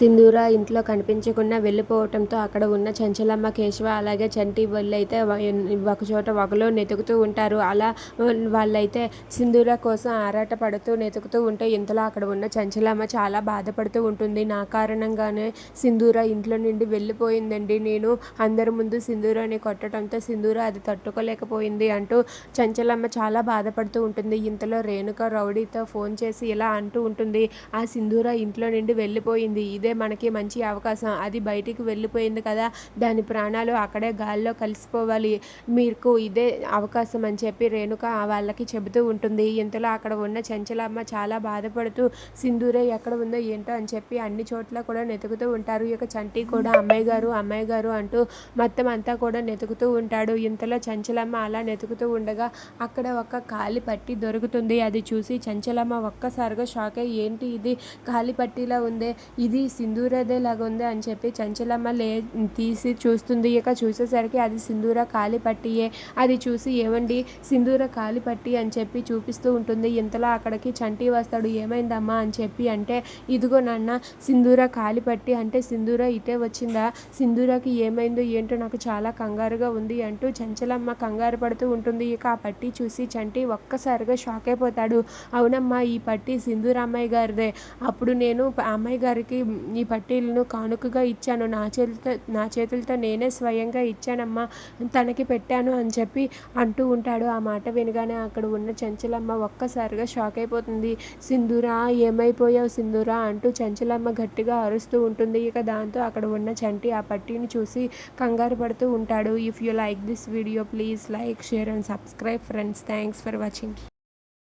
సింధూర ఇంట్లో కనిపించకుండా వెళ్ళిపోవటంతో అక్కడ ఉన్న చంచలమ్మ కేశవ అలాగే చంటి వాళ్ళైతే ఒకచోట ఒకలో వెతుకుతూ ఉంటారు. అలా వాళ్ళైతే సింధూర కోసం ఆరాట పడుతూ వెతుకుతూ ఉంటే ఇంతలో అక్కడ ఉన్న చంచలమ్మ చాలా బాధపడుతూ ఉంటుంది. నా కారణంగానే సింధూర ఇంట్లో నుండి వెళ్ళిపోయిందండి. నేను అందరి ముందు సింధూరాని కొట్టడంతో సింధూర అది తట్టుకోలేకపోయింది అంటూ చంచలమ్మ చాలా బాధపడుతూ ఉంటుంది. ఇంతలో రేణుక రౌడీతో ఫోన్ చేసి ఇలా అంటూ ఉంటుంది. ఆ సింధూర ఇంట్లో నుండి వెళ్ళిపోయింది. ఇదే మనకి మంచి అవకాశం. అది బయటికి వెళ్ళిపోయింది కదా దాని ప్రాణాలు అక్కడే గాల్లో కలిసిపోవాలి. మీకు ఇదే అవకాశం అని చెప్పి రేణుక వాళ్ళకి చెబుతూ ఉంటుంది. ఇంతలో అక్కడ ఉన్న చంచలమ్మ చాలా బాధపడుతూ సింధూరే ఎక్కడ ఉందో ఏంటో అని చెప్పి అన్ని చోట్ల కూడా నెతుకుతూ ఉంటారు. ఇక చంటి కూడా అమ్మాయి గారు అమ్మాయి గారు అంటూ మొత్తం అంతా కూడా నెతుకుతూ ఉంటాడు. ఇంతలో చంచలమ్మ అలా నెతుకుతూ ఉండగా అక్కడ ఒక కాలి పట్టి దొరుకుతుంది. అది చూసి చంచలమ్మ ఒక్కసారిగా షాక్ అయ్యి ఏంటి ఇది? కాలి పట్టిలా ఉందే? ఇది సింధూరదే లాగా ఉంది అని చెప్పి చంచలమ్మ లే తీసి చూస్తుంది. ఇక చూసేసరికి అది సింధూర కాలి పట్టియే. అది చూసి ఏమండి? సింధూర కాలి పట్టి అని చెప్పి చూపిస్తూ ఉంటుంది. ఇంతలో అక్కడికి చంటి వస్తాడు. ఏమైందమ్మా అని చెప్పి అంటే ఇదిగో నాన్న సింధూర కాలి పట్టి అంటే సింధూర ఇటే వచ్చిందా? సింధూరకి ఏమైందో ఏంటో నాకు చాలా కంగారుగా ఉంది అంటూ చంచలమ్మ కంగారు పడుతూ ఉంటుంది. ఇక ఆ పట్టి చూసి చంటి ఒక్కసారిగా షాక్ అయిపోతాడు. అవునమ్మా ఈ పట్టి సింధూర అమ్మాయి గారిదే. అప్పుడు నేను అమ్మాయి గారికి ఈ పట్టీలను కానుకగా ఇచ్చాను. నా చేతితో నా చేతులతో నేనే స్వయంగా ఇచ్చానమ్మా తనకి పెట్టాను అని చెప్పి అంటూ ఉంటాడు. ఆ మాట వినగానే అక్కడ ఉన్న చంచలమ్మ ఒక్కసారిగా షాక్ అయిపోతుంది. సింధూరా ఏమైపోయావు సింధూరా? అంటూ చంచలమ్మ గట్టిగా అరుస్తూ ఉంటుంది. ఇక దాంతో అక్కడ ఉన్న చంటి ఆ పట్టీని చూసి కంగారు పడుతూ ఉంటాడు. If you like this video please like share and subscribe friends thanks for watching